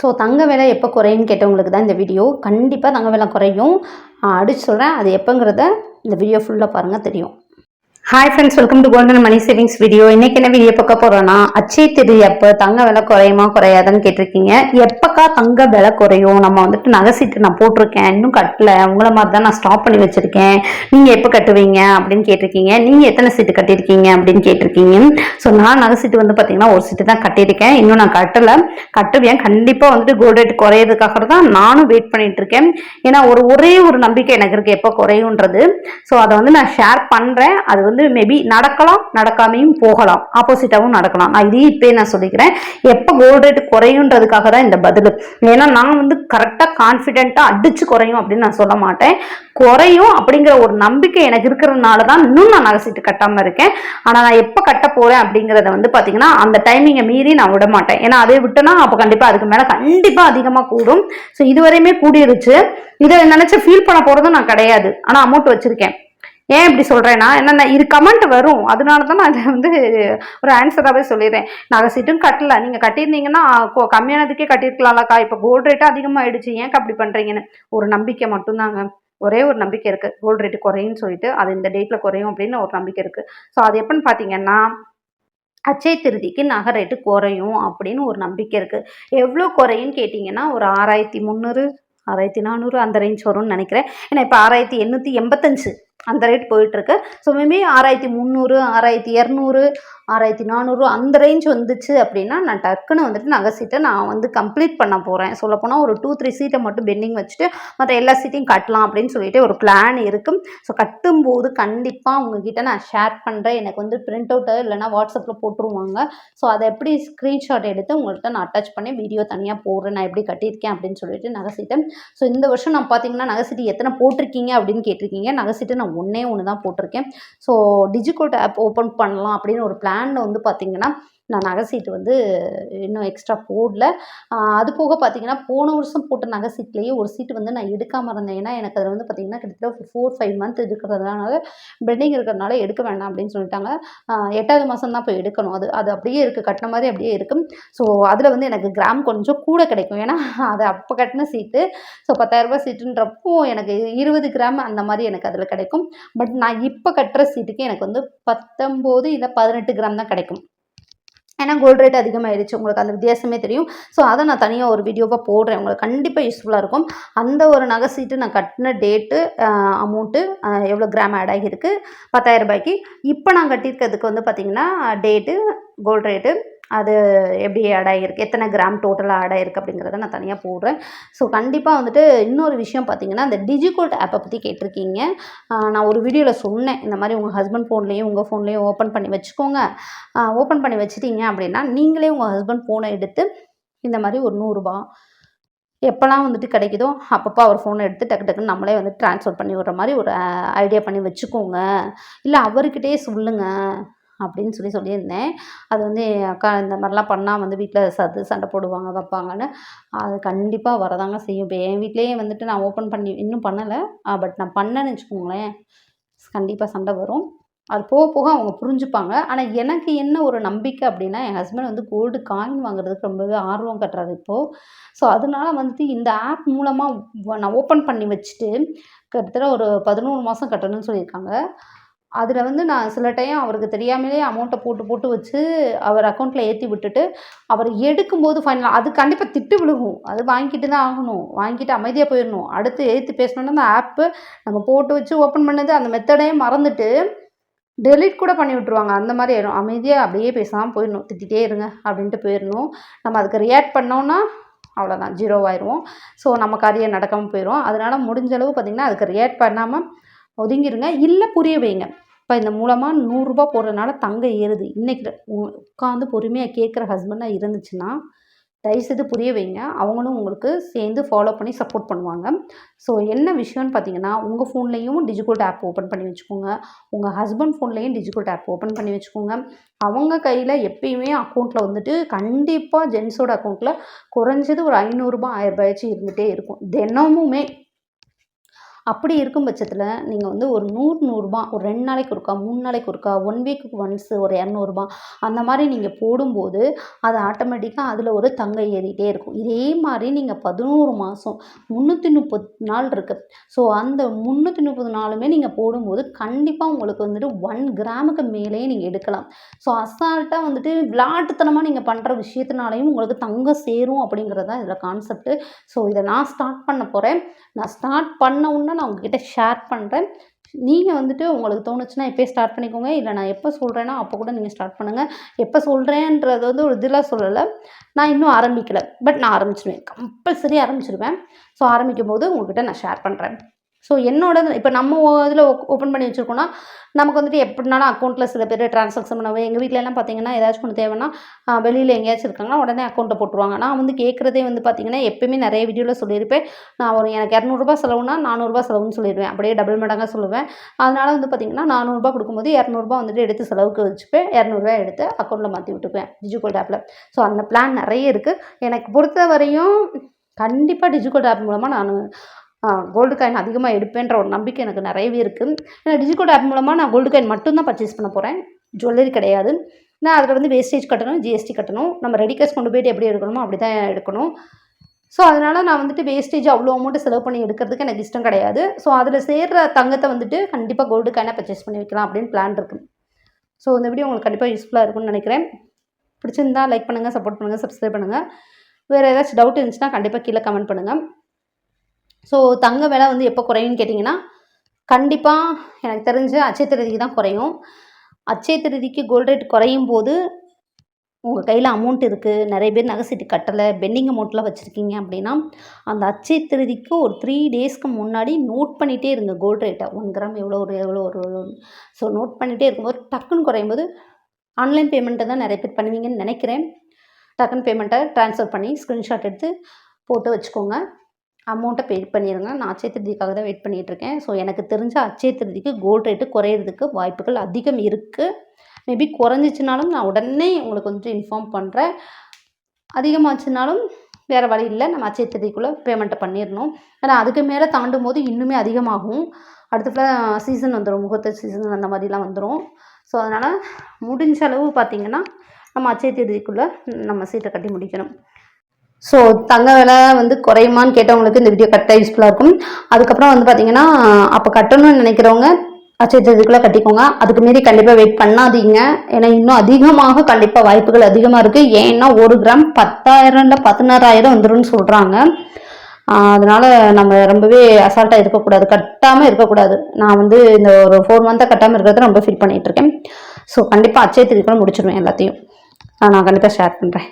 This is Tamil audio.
ஸோ தங்க விலை எப்போ குறையும்னு கேட்டவங்களுக்கு தான் இந்த வீடியோ கண்டிப்பாக தங்க விலை குறையும். அடிச்சு சொல்கிறேன் அது எப்போங்கிறத இந்த வீடியோ ஃபுல்லாக பாருங்கள் தெரியும். Hi friends welcome to golden money savings video இன்னைக்கு என்ன வீடியோ பார்க்க போறோம்னா அச்சை திரு எப்போ தங்க விலை குறையுமா குறையாதுன்னு கேட்டிருக்கீங்க. எப்பக்கா தங்க விலை குறையும்? நம்ம வந்துட்டு நகை சீட்டு நான் போட்டிருக்கேன். இன்னும் கட்டல. உங்களை மாதிரி தான் நான் ஸ்டாப் பண்ணி வச்சிருக்கேன். நீங்க எப்போ கட்டுவீங்க அப்படின்னு கேட்டிருக்கீங்க. நீங்க எத்தனை சீட்டு கட்டியிருக்கீங்க அப்படின்னு கேட்டிருக்கீங்க. ஸோ நான் நகை சீட்டு வந்து பார்த்தீங்கன்னா ஒரு சீட்டு தான் கட்டியிருக்கேன். இன்னும் நான் கட்டலை. கட்டுவேன். கண்டிப்பாக வந்துட்டு கோல்டு ரேட் குறையிறதுக்காக தான் நானும் வெயிட் பண்ணிட்டு இருக்கேன். ஏன்னா ஒரு ஒரே ஒரு நம்பிக்கை எனக்கு இருக்கு எப்போ குறையுன்றது ஸோ அதை வந்து நான் ஷேர் பண்ணுறேன் அது வந்து மேபி நடக்கலாம் நடக்காமையும் போகலாம். ஆப்போசிட்டாகவும் நடக்கலாம். நான் இதையும் இப்போயே நான் சொல்லிக்கிறேன். எப்போ கோல்டு ரேட் குறையுன்றதுக்காக தான் இந்த பதில். ஏன்னா நான் வந்து கரெக்டாக கான்ஃபிடென்ட்டாக அடிச்சு குறையும் அப்படின்னு நான் சொல்ல மாட்டேன். குறையும் அப்படிங்கிற ஒரு நம்பிக்கை எனக்கு இருக்கிறதுனால தான் இன்னும் நான் நகைச்சிட்டு கட்டாமல் இருக்கேன். ஆனால் நான் எப்போ கட்ட போகிறேன் அப்படிங்கிறத வந்து பார்த்தீங்கன்னா அந்த டைமிங்கை மீறி நான் விட மாட்டேன். ஏன்னா அதை விட்டேன்னா அப்போ கண்டிப்பாக அதுக்கு மேலே கண்டிப்பாக அதிகமாக கூடும். ஸோ இதுவரையுமே கூடிருச்சு. இதை நினச்சி ஃபீல் பண்ண போகிறதும் நான் கிடையாது. ஆனால் அமௌண்ட் வச்சுருக்கேன். ஏன் இப்படி சொல்கிறேன்னா என்னென்ன இது கமெண்ட் வரும். அதனால தான் நான் இதை வந்து ஒரு ஆன்சராகவே சொல்லிடுறேன். நாங்கள் சீட்டும் கட்டல. நீங்கள் கட்டியிருந்தீங்கன்னா கம்மியானதுக்கே கட்டியிருக்கலாம்லக்கா. இப்போ கோல்டு ரேட்டு அதிகமாகிடுச்சு ஏன் அப்படி பண்ணுறீங்கன்னு ஒரு நம்பிக்கை மட்டும்தாங்க. ஒரே ஒரு நம்பிக்கை இருக்குது கோல்டு ரேட்டு குறையும்னு சொல்லிட்டு அது இந்த டேட்டில் குறையும் அப்படின்னு ஒரு நம்பிக்கை இருக்குது ஸோ அது எப்படின்னு பார்த்தீங்கன்னா அச்சய திருதிக்கு நகை ரேட்டு குறையும் அப்படின்னு ஒரு நம்பிக்கை இருக்குது எவ்வளோ குறையும்னு கேட்டிங்கன்னா ஒரு ஆறாயிரத்தி முந்நூறு ஆறாயிரத்தி நானூறு அந்த ரேஞ்ச் வரும்னு நினைக்கிறேன். ஏன்னா இப்போ ஆறாயிரத்தி எண்ணூற்றி எண்பத்தஞ்சு. அந்த ரேட் போயிட்டுருக்கு. ஸோ மேபி ஆறாயிரத்தி முந்நூறு ஆறாயிரத்தி இரநூறு ஆறாயிரத்தி நானூறு அந்த ரேஞ்ச் வந்துச்சு அப்படின்னா நான் டக்குன்னு வந்துட்டு நகை சீட்டை நான் வந்து கம்ப்ளீட் பண்ண போகிறேன் சொல்லப்போனால் ஒரு டூ த்ரீ சீட்டை மட்டும் பெண்டிங் வச்சுட்டு மற்ற எல்லா சீட்டையும் கட்டலாம் அப்படின்னு சொல்லிட்டு ஒரு பிளான் இருக்கும். ஸோ கட்டும்போது கண்டிப்பாக உங்ககிட்ட நான் ஷேர் பண்ணுறேன் எனக்கு வந்து பிரிண்ட் அவுட்டு இல்லைனா வாட்ஸ்அப்பில் போட்டுருவாங்க. ஸோ அதை எப்படி ஸ்க்ரீன்ஷாட் எடுத்து உங்கள்கிட்ட நான் அட்டாச் பண்ணி வீடியோ தனியாக போடுறேன் நான் எப்படி கட்டியிருக்கேன் அப்படின்னு சொல்லிட்டு நகை சீட்டை. ஸோ இந்த வருஷம் நான் பார்த்தீங்கன்னா நகை சீட்டு எத்தனை போட்டிருக்கீங்க அப்படின்னு கேட்டிருக்கீங்க. நகை சீட்டு நான் ஒன்றே ஒன்று தான் போட்டிருக்கேன். ஸோ டிஜிகோட் ஆப் ஓப்பன் பண்ணலாம் அப்படின்னு ஒரு பிராண்டில் வந்து பார்த்திங்கன்னா நான் நகை சீட்டு வந்து இன்னும் எக்ஸ்ட்ரா போடல. அது போக பார்த்தீங்கன்னா போன வருஷம் போட்ட நகை சீட்லேயே ஒரு சீட்டு வந்து நான் எடுக்காமல் இருந்தேன். ஏன்னா எனக்கு அதில் வந்து பார்த்தீங்கன்னா கிட்டத்தட்ட ஒரு ஃபோர் ஃபைவ் மந்த் இருக்கிறதுனால பெண்டிங் இருக்கிறதுனால எடுக்க வேண்டாம் அப்படின்னு சொல்லிட்டாங்க. எட்டாவது மாதம் தான் போய் எடுக்கணும். அது அது அப்படியே இருக்குது கட்டின மாதிரி அப்படியே இருக்கும் ஸோ அதில் வந்து எனக்கு கிராம் கொஞ்சம் கூட கிடைக்கும். ஏன்னா அது அப்போ கட்டின சீட்டு. ஸோ பத்தாயிரரூபா சீட்டுன்றப்போ எனக்கு இருபது கிராம் அந்த மாதிரி எனக்கு அதில் கிடைக்கும். பட் நான் இப்போ கட்டுற சீட்டுக்கு எனக்கு வந்து பத்தொம்போது இல்லை பதினெட்டு கிராம் தான் கிடைக்கும். ஏன்னா கோல்டு ரேட் அதிகமாகிடுச்சு உங்களுக்கு அந்த வித்தியாசமே தெரியும். ஸோ அதை நான் தனியாக ஒரு வீடியோவாக போடுறேன். உங்களுக்கு கண்டிப்பாக யூஸ்ஃபுல்லாக இருக்கும். அந்த ஒரு நகை சீட்டு நான் கட்டின டேட்டு அமௌண்ட்டு எவ்வளோ கிராம் ஆட் ஆகியிருக்கு? பத்தாயிரம் ரூபாய்க்கு. இப்போ நான் கட்டியிருக்கிறதுக்கு வந்து பார்த்திங்கன்னா டேட்டு கோல்டு ரேட்டு அது எப்படி ஆட் ஆகிருக்கு எத்தனை கிராம் டோட்டலாக ஆட் ஆகிருக்கு அப்படிங்கிறத நான் தனியாக போடுறேன். ஸோ கண்டிப்பாக வந்துட்டு இன்னொரு விஷயம் பார்த்தீங்கன்னா அந்த டிஜிகோல்ட் ஆப்பை பற்றி கேட்டிருக்கீங்க. நான் ஒரு வீடியோவில் சொன்னேன். இந்த மாதிரி உங்கள் ஹஸ்பண்ட் ஃபோன்லேயும் உங்கள் ஃபோன்லேயும் ஓப்பன் பண்ணி வச்சுக்கோங்க. ஓப்பன் பண்ணி வச்சுட்டீங்க அப்படின்னா நீங்களே உங்கள் ஹஸ்பண்ட் ஃபோனை எடுத்து இந்த மாதிரி ஒரு நூறுரூபா எப்போல்லாம் வந்துட்டு கிடைக்குதோ அப்பப்போ அவர் ஃபோனை எடுத்து டக்கு டக்குன்னு நம்மளே வந்து ட்ரான்ஸ்ஃபர் பண்ணி விடுற மாதிரி ஒரு ஐடியா பண்ணி வச்சுக்கோங்க. இல்லை அவர்கிட்டயே சொல்லுங்கள் அப்படின்னு சொல்லி சொல்லியிருந்தேன். அது வந்து என் அக்கா இந்த மாதிரிலாம் பண்ணால் வந்து வீட்டில் சத்து சண்டை போடுவாங்க வைப்பாங்கன்னு. அது கண்டிப்பாக வரதாங்க செய்யும். இப்போ என் வீட்லேயே வந்துட்டு நான் ஓப்பன் பண்ணி இன்னும் பண்ணலை. பட் நான் பண்ணேன்னு வச்சுக்கோங்களேன். கண்டிப்பாக சண்டை வரும். அது போக போக அவங்க புரிஞ்சுப்பாங்க. ஆனால் எனக்கு என்ன ஒரு நம்பிக்கை அப்படின்னா என் ஹஸ்பண்ட் வந்து கோல்டு காயின் வாங்குறதுக்கு ரொம்பவே ஆர்வம் கட்டுறாரு இப்போது ஸோ அதனால வந்துட்டு இந்த ஆப் மூலமாக நான் ஓப்பன் பண்ணி வச்சுட்டு கிட்டத்தட்ட ஒரு பதினோரு மாதம் கட்டணும்னு சொல்லியிருக்காங்க. அதில் வந்து நான் சில டைம் அவருக்கு தெரியாமலே அமௌண்ட்டை போட்டு போட்டு வச்சு அவர் அக்கௌண்ட்டில் ஏற்றி விட்டுட்டு அவர் எடுக்கும்போது ஃபைனல் அது கண்டிப்பாக திட்டு விழுகும். அது வாங்கிட்டு தான் ஆகணும். வாங்கிட்டு அமைதியாக போயிடணும். அடுத்து ஏற்றி பேசணுன்னா அந்த ஆப்பு நம்ம போட்டு வச்சு ஓப்பன் பண்ணது அந்த மெத்தடையும் மறந்துட்டு டெலீட் கூட பண்ணி விட்ருவாங்க அந்த மாதிரி ஆயிடும். அமைதியாக அப்படியே பேசாமல் போயிடணும். திட்டிகிட்டே இருங்க அப்படின்ட்டு போயிடணும். நம்ம அதுக்கு ரியாக்ட் பண்ணோன்னா அவ்வளோதான் ஜீரோ ஸோ நம்ம காரியம் நடக்காமல் போயிடும் அதனால முடிஞ்ச அளவு பார்த்திங்கன்னா அதுக்கு ரியாக்ட் பண்ணாமல் ஒதுங்கிருங்க. இல்லை புரிய வைங்க. இப்போ இந்த மூலமாக நூறுரூபா போடுறதுனால தங்கம் ஏறுது. இன்றைக்கி உட்காந்து பொறுமையாக கேட்குற ஹஸ்பண்டாக இருந்துச்சுன்னா தயவுசெய்து புரிய வைங்க. அவங்களும் உங்களுக்கு சேர்ந்து ஃபாலோ பண்ணி சப்போர்ட் பண்ணுவாங்க. ஸோ என்ன விஷயம்னு பார்த்தீங்கன்னா உங்கள் ஃபோன்லேயும் டிஜிகோல்ட் ஆப் ஓப்பன் பண்ணி வச்சுக்கோங்க. உங்கள் ஹஸ்பண்ட் ஃபோன்லேயும் டிஜிகோல்ட் ஆப் ஓப்பன் பண்ணி வச்சுக்கோங்க. அவங்க கையில் எப்பயுமே அக்கௌண்ட்டில் வந்துட்டு கண்டிப்பாக ஜென்ஸோட அக்கௌண்ட்டில் குறைஞ்சது ஒரு ஐநூறுரூபா ஆயிரரூபாயாச்சும் இருந்துகிட்டே இருக்கும். தினமுமே அப்படி இருக்கும் பட்சத்தில் நீங்கள் வந்து ஒரு நூறு நூறுரூபா ஒரு ரெண்டு நாளைக்கு ஒருக்கா மூணு நாளைக்கு ஒருக்கா ஒன் வீக்குக்கு ஒன்ஸு ஒரு இரநூறுபா அந்த மாதிரி நீங்கள் போடும்போது அது ஆட்டோமேட்டிக்காக அதில் ஒரு தங்கம் ஏறிட்டே இருக்கும். இதே மாதிரி நீங்கள் பதினோரு மாதம் முந்நூற்றி முப்பது நாள் இருக்குது ஸோ அந்த முந்நூற்றி முப்பது நாளுமே நீங்கள் போடும்போது கண்டிப்பாக உங்களுக்கு வந்துட்டு ஒன் கிராமுக்கு மேலேயே நீங்கள் எடுக்கலாம். ஸோ அசால்ட்டாக வந்துட்டு விளாட்டுத்தனமாக நீங்கள் பண்ணுற விஷயத்தினாலையும் உங்களுக்கு தங்கம் சேரும் அப்படிங்கிறது தான் இதில் கான்செப்ட்டு ஸோ இதை நான் ஸ்டார்ட் பண்ண போகிறேன் நான் ஸ்டார்ட் பண்ண உடனே நான் உங்ககிட்ட ஷேர் பண்ணுறேன் நீங்கள் வந்துட்டு உங்களுக்கு தோணுச்சுன்னா எப்போயே ஸ்டார்ட் பண்ணிக்கோங்க. இல்லை நான் எப்போ சொல்கிறேன்னா அப்போ கூட நீங்கள் ஸ்டார்ட் பண்ணுங்கள் எப்போ சொல்கிறேன்றது வந்து ஒரு இதில் சொல்லலை. நான் இன்னும் ஆரம்பிக்கலை. பட் நான் ஆரம்பிச்சிடுவேன் கம்பல்சரி ஆரம்பிச்சிடுவேன் ஸோ ஆரம்பிக்கும் போது உங்ககிட்ட நான் ஷேர் பண்ணுறேன் ஸோ என்னோட இப்போ நம்ம இதில் ஓப்பன் பண்ணி வச்சுருக்கோன்னா நமக்கு வந்துட்டு எப்படினாலும் அக்கௌண்ட்டில் சில பேர் ட்ரான்சாக்ஷன் பண்ணுவாங்க எங்கள் வீட்டிலலாம் பார்த்தீங்கன்னா ஏதாச்சும் ஒன்று தேவைன்னா வெளியில் எங்கேயாச்சும் இருக்காங்கன்னா உடனே அக்கௌண்ட்டை போட்டுருவாங்க. நான் வந்து கேட்குறதே வந்து பார்த்தீங்கன்னா எப்பயுமே நிறைய வீடியோவில் சொல்லியிருப்பேன். நான் ஒரு எனக்கு இரநூறுபா செலவுனா நானூறுரூபா செலவுன்னு சொல்லிடுவேன். அப்படியே டபுள் மடங்காக சொல்லுவேன். அதனால் வந்து பார்த்தீங்கன்னா நானூறுரூபா கொடுக்கும்போது இரநூறுபா வந்துட்டு எடுத்து செலவுக்கு வச்சுப்பேன். இரநூறுவா எடுத்து அக்கௌண்ட்டில் மாற்றி விட்டுப்பேன் டிஜிகோல்ட் ஆப்பில் ஸோ அந்த பிளான் நிறைய இருக்குது எனக்கு பொறுத்த வரையும் கண்டிப்பாக டிஜிகோல்ட் ஆப் மூலமாக நான் கோல்டு காயின் அதிகமாக எடுப்பேன்ற ஒரு நம்பிக்கை எனக்கு நிறையவே இருக்குது ஏன்னா டிஜிகோல்ட் ஆப் மூலமாக நான் கோல்டு காயின் மட்டும்தான் பர்ச்சேஸ் பண்ண போகிறேன் ஜுவல்லரி கிடையாது. நான் அதில் வந்து வேஸ்டேஜ் கட்டணும் ஜிஎஸ்டி கட்டணும். நம்ம ரெடி கேஷ் கொண்டு போயிட்டு எப்படி எடுக்கணுமோ அப்படி தான் எடுக்கணும். ஸோ அதனால் நான் வந்துட்டு வேஸ்டேஜ் அவ்வளோ அமௌண்ட்டு செலவு பண்ணி எடுக்கிறதுக்கு எனக்கு இஷ்டம் கிடையாது. ஸோ அதில் சேர்கிற தங்கத்தை வந்துட்டு கண்டிப்பாக கோல்டு காயினாக பர்ச்சேஸ் பண்ணி வைக்கலாம் அப்படின்னு பிளான் இருக்குது ஸோ இந்த வீடியோ உங்களுக்கு கண்டிப்பாக யூஸ்ஃபுல்லாக இருக்கும்னு நினைக்கிறேன். பிடிச்சிருந்தா லைக் பண்ணுங்கள் சப்போர்ட் பண்ணுங்கள் சப்ஸ்கிரைப் பண்ணுங்கள் வேறு ஏதாச்சும் டவுட் இருந்துச்சுன்னா கண்டிப்பாக கீழே கமெண்ட் பண்ணுங்கள் ஸோ தங்க விலை வந்து எப்போ குறையும்னு கேட்டிங்கன்னா கண்டிப்பாக எனக்கு தெரிஞ்சு அச்சய திருதிக்கு தான் குறையும். அச்சய திருதிக்கு கோல்ட் ரேட் குறையும் போது உங்கள் கையில் அமௌண்ட் இருக்குது நிறைய பேர் நகை சீட்டு கட்டலை பெண்டிங் அமௌண்ட்லாம் வச்சுருக்கீங்க அப்படின்னா அந்த அச்சய திருதிக்கு ஒரு த்ரீ டேஸ்க்கு முன்னாடி நோட் பண்ணிகிட்டே இருங்க கோல்ட் ரேட்டை ஒன் கிராம் எவ்வளோ ஒரு எவ்வளோ ஒரு ஸோ நோட் பண்ணிகிட்டே இருக்கும்போது டக்குன்னு குறையும் போது ஆன்லைன் பேமெண்ட்டை தான் நிறைய பேர் பண்ணுவீங்கன்னு நினைக்கிறேன். டக்குன்னு பேமெண்ட்டை ட்ரான்ஸ்ஃபர் பண்ணி ஸ்க்ரீன்ஷாட் எடுத்து போட்டு வச்சுக்கோங்க. அமௌண்ட்டை பே பண்ணிடுங்க நான் அச்சய திருதிக்காக தான் வெயிட் பண்ணிகிட்ருக்கேன் ஸோ எனக்கு தெரிஞ்ச அச்சய திருதிக்கு கோல்ட் ரேட்டு குறையிறதுக்கு வாய்ப்புகள் அதிகம் இருக்குது மேபி குறைஞ்சிச்சினாலும் நான் உடனே உங்களுக்கு வந்துட்டு இன்ஃபார்ம் பண்ணுறேன் அதிகமாச்சுனாலும் வேறு வழி இல்லை. நம்ம அச்சய திருதிக்குள்ளே பேமெண்ட்டை பண்ணிடணும் ஏன்னா அதுக்கு மேலே தாண்டும் போது இன்னுமே அதிகமாகும். அடுத்த சீசன் வந்துடும் முகூர்த்த சீசன் அந்த மாதிரிலாம் வந்துடும் ஸோ அதனால் முடிஞ்ச அளவு பார்த்திங்கன்னா நம்ம அச்சய திருதிக்குள்ளே நம்ம சீட்டை கட்டி முடிக்கணும். ஸோ தங்க விலை வந்து குறையுமான்னு கேட்டவங்களுக்கு இந்த வீடியோ கரெக்டாக யூஸ்ஃபுல்லாக இருக்கும். அதுக்கப்புறம் வந்து பார்த்தீங்கன்னா அப்போ கட்டணும்னு நினைக்கிறவங்க அச்சத்துக்குள்ளே கட்டிக்கோங்க. அதுக்கு மீறி கண்டிப்பாக வெயிட் பண்ணாதீங்க. ஏன்னா இன்னும் அதிகமாக கண்டிப்பாக வாய்ப்புகள் அதிகமாக இருக்குது ஏன்னா ஒரு கிராம் பத்தாயிரம்ல பதினாறாயிரம் வந்துடும் சொல்கிறாங்க அதனால் நம்ம ரொம்பவே அசால்ட்டாக இருக்கக்கூடாது. கட்டாமல் இருக்கக்கூடாது. நான் வந்து இந்த ஒரு ஃபோர் மந்த்தாக கட்டாமல் இருக்கிறத ரொம்ப ஃபீல் பண்ணிகிட்ருக்கேன் ஸோ கண்டிப்பாக அச்சய திருக்குள்ள முடிச்சிடுவேன் எல்லாத்தையும். நான் கண்டிப்பாக ஷேர் பண்ணுறேன்